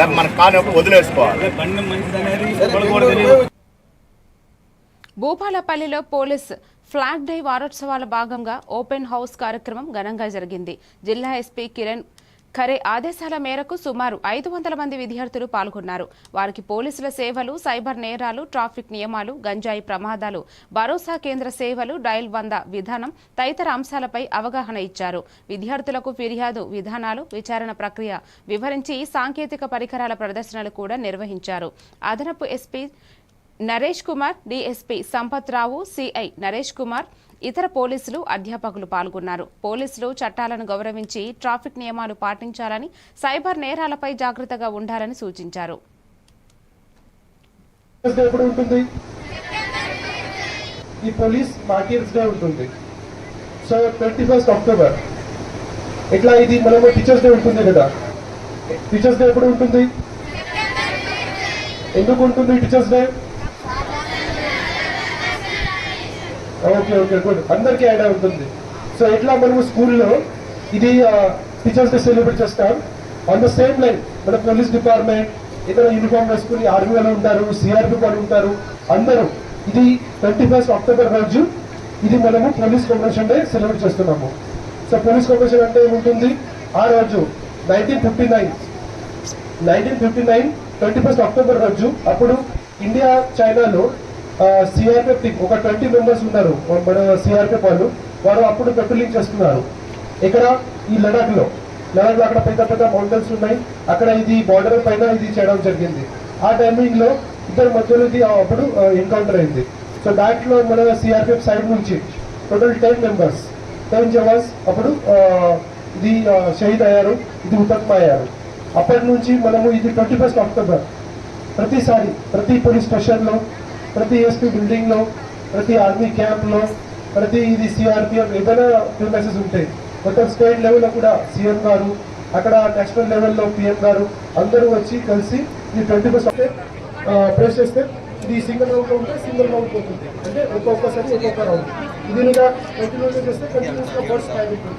లేకపోతే మనకు కానప్పుడు వదిలేసుకోవాలి. భూపాలపల్లిలో పోలీస్ ఫ్లాగ్ డే వారోత్సవాల భాగంగా ఓపెన్ హౌస్ కార్యక్రమం ఘనంగా జరిగింది. జిల్లా ఎస్పీ కిరణ్ ఖరే ఆదేశాల మేరకు సుమారు ఐదు వందల మంది విద్యార్థులు పాల్గొన్నారు. వారికి పోలీసుల సేవలు సైబర్ నేరాలు ట్రాఫిక్ నియమాలు గంజాయి ప్రమాదాలు భరోసా కేంద్ర సేవలు డైల్ వంద విధానం తదితర అంశాలపై అవగాహన ఇచ్చారు. విద్యార్థులకు ఫిర్యాదు విధానాలు విచారణ ప్రక్రియ వివరించి సాంకేతిక పరికరాల ప్రదర్శనలు కూడా నిర్వహించారు. అదనపు SP Naresh Kumar DSP Sampath Rao CI Naresh Kumar ఇతర పోలీసులు అధ్యాపకులు పాల్గొన్నారు. పోలీసులు చట్టాలను గౌరవించి ట్రాఫిక్ నియమాలు పాటించాలని సైబర్ నేరాలపై జాగ్రత్తగా ఉండాలని సూచించారు. ఈ పోలీస్ మార్టియర్స్ డే ఉంటుంది. So twenty first October. ఇట్లా ఇది మనము టీచర్స్ డే ఉంటుంది కదా. టీచర్స్ డే ఎప్పుడు ఉంటుంది? ఎందుకు ఉంటుంది teachers day? Okay okay good. అందరికీ ఐడియా ఉంటుంది. సో ఇట్లా మనము స్కూల్లో ఇది టీచర్స్ డే సెలబ్రేట్ చేస్తాం. ఆన్ ద సేమ్ లైన్ మన పోలీస్ డిపార్ట్మెంట్ ఇతర యూనిఫామ్ వేసుకుని ఆర్మీ వాళ్ళు ఉంటారు సిఆర్పి వాళ్ళు ఉంటారు అందరూ ఇది ట్వంటీ ఫస్ట్ అక్టోబర్ రోజు ఇది మనము పోలీస్ కమిషన్ డే సెలబ్రేట్ చేస్తున్నాము. సో పోలీస్ కమిషన్ అంటే ఏముంటుంది? ఆ రోజు nineteen fifty nine nineteen fifty nine twenty first October రోజు అప్పుడు ఇండియా చైనాలో సిఆర్పిఎఫ్ టీం ఒక ట్వంటీ మెంబర్స్ ఉన్నారు. మన సిఆర్పిఎఫ్ వాళ్ళు. వారు అప్పుడు పెట్రోలింగ్ చేస్తున్నారు. ఇక్కడ ఈ లడాఖ్లో లో లో అక్కడ పెద్ద పెద్ద మౌంటైన్స్ ఉన్నాయి. అక్కడ ఇది బార్డర్ పైన ఇది చేయడం జరిగింది. ఆ టైమింగ్లో ఇద్దరు మధ్యలో ఇది అప్పుడు ఎన్కౌంటర్ అయింది. సో దాంట్లో మన సిఆర్పిఎఫ్ సైడ్ నుంచి total ten members ten jawans అప్పుడు ఇది షహీద్ అయ్యారు. ఇది హుతత్మ అయ్యారు. అప్పటి నుంచి మనము ఇది ట్వంటీ ఫస్ట్ అక్టోబర్ ప్రతిసారి ప్రతి పోలీస్ స్టేషన్లో ప్రతి ఎస్పీ బిల్డింగ్లో ప్రతి ఆర్మీ క్యాంప్లో ప్రతి ఇది సిఆర్పిఎఫ్ ఏదైనా ప్రిమైసెస్ ఉంటాయి మొత్తం స్టేట్ లెవెల్లో కూడా సీఎం గారు అక్కడ నేషనల్ లెవెల్లో పిఎం గారు అందరూ వచ్చి కలిసి ఇది ట్వంటీ ఫస్ట్ ప్రెస్ చేస్తే ఇది సింగిల్ రౌండ్ ఉంటే సింగిల్ రౌండ్ పోతుంది. అంటే ఒక్కొక్కసారి ఒక్కొక్క రౌండ్ ఇది కంటిన్యూస్ చేస్తే కంటిన్యూస్గా బర్డ్స్ ఉంటుంది.